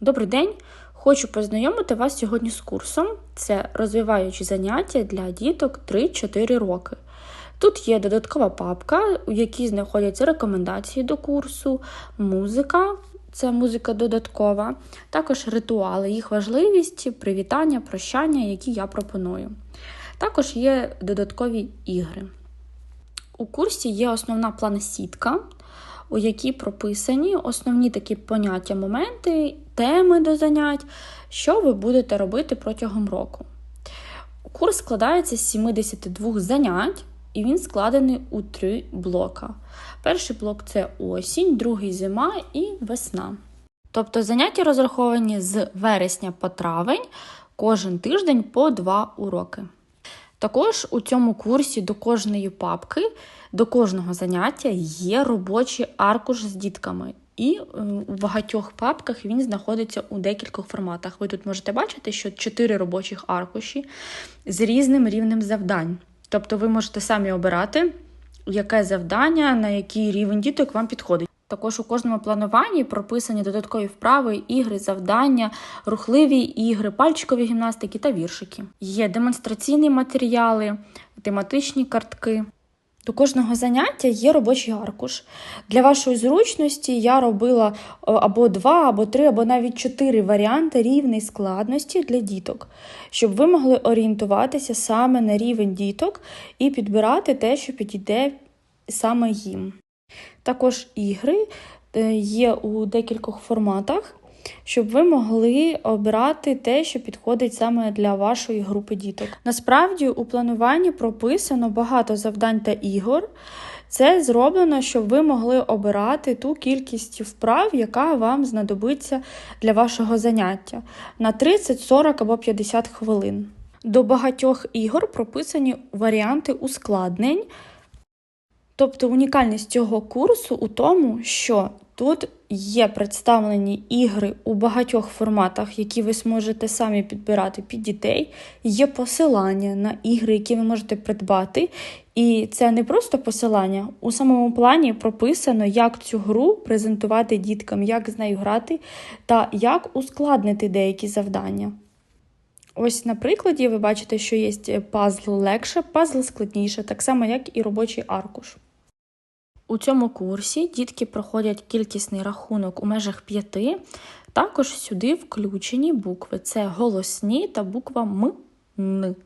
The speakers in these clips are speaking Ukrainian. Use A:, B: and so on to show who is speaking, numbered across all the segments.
A: Добрий день! Хочу познайомити вас сьогодні з курсом. Це розвиваючі заняття для діток 3-4 роки. Тут є додаткова папка, у якій знаходяться рекомендації до курсу, музика, це музика додаткова, також ритуали, їх важливість, привітання, прощання, які я пропоную. Також є додаткові ігри. У курсі є основна план-сітка, у якій прописані основні такі поняття, моменти, теми до занять, що ви будете робити протягом року. Курс складається з 72 занять, і він складений у три блока. Перший блок це осінь, другий зима і весна. Тобто заняття розраховані з вересня по травень кожен тиждень по два уроки. Також у цьому курсі до кожної папки, до кожного заняття є робочий аркуш з дітками. І е, у багатьох папках він знаходиться у декількох форматах. Ви тут можете бачити, що чотири робочих аркуші з різним рівнем завдань. Тобто ви можете самі обирати, яке завдання, на який рівень діток вам підходить. Також у кожному плануванні прописані додаткові вправи, ігри, завдання, рухливі ігри, пальчикові гімнастики та віршики. Є демонстраційні матеріали, тематичні картки. До кожного заняття є робочий аркуш. Для вашої зручності я робила або два, або три, або навіть чотири варіанти рівної складності для діток, щоб ви могли орієнтуватися саме на рівень діток і підбирати те, що підійде саме їм. Також ігри е, є у декількох форматах, щоб ви могли обирати те, що підходить саме для вашої групи діток. Насправді, у плануванні прописано багато завдань та ігор. Це зроблено, щоб ви могли обирати ту кількість вправ, яка вам знадобиться для вашого заняття на 30, 40 або 50 хвилин. До багатьох ігор прописані варіанти ускладнень. Тобто унікальність цього курсу у тому, що тут є представлені ігри у багатьох форматах, які ви зможете самі підбирати під дітей. Є посилання на ігри, які ви можете придбати. І це не просто посилання. У самому плані прописано, як цю гру презентувати діткам, як з нею грати, та як ускладнити деякі завдання. Ось на прикладі ви бачите, що є пазл легше, пазл складніше, так само, як і робочий аркуш. У цьому курсі дітки проходять кількісний рахунок у межах п'яти. Також сюди включені букви: це голосні та буква М. Н.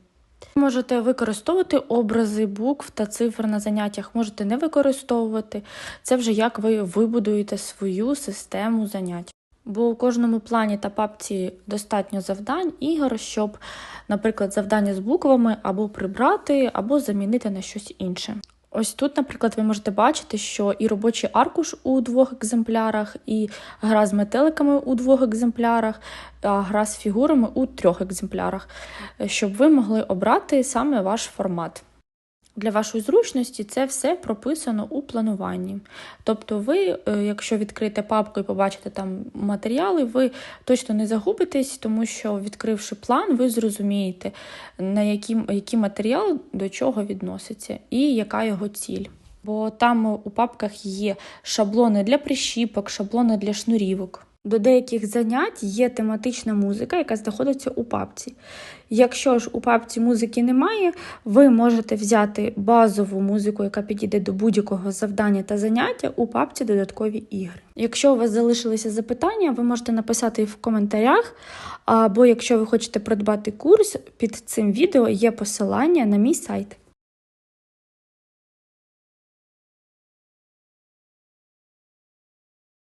A: Можете використовувати образи букв та цифр на заняттях, можете не використовувати. Це вже як ви вибудуєте свою систему занять. Бо у кожному плані та папці достатньо завдань, ігор, щоб, наприклад, завдання з буквами або прибрати, або замінити на щось інше. Ось тут, наприклад, ви можете бачити, що і робочий аркуш у двох екземплярах, і гра з метеликами у двох екземплярах, а гра з фігурами у трьох екземплярах, щоб ви могли обрати саме ваш формат. Для вашої зручності це все прописано у плануванні. Тобто, ви, е, якщо відкрите папку і побачите там матеріали, ви точно не загубитесь, тому що, відкривши план, ви зрозумієте, на який, який матеріал до чого відноситься і яка його ціль. Бо там у папках є шаблони для прищіпок, шаблони для шнурівок. До деяких занять є тематична музика, яка знаходиться у папці. Якщо ж у папці музики немає, ви можете взяти базову музику, яка підійде до будь-якого завдання та заняття у папці додаткові ігри. Якщо у вас залишилися запитання, ви можете написати в коментарях, або якщо ви хочете придбати курс, під цим відео є посилання на мій сайт.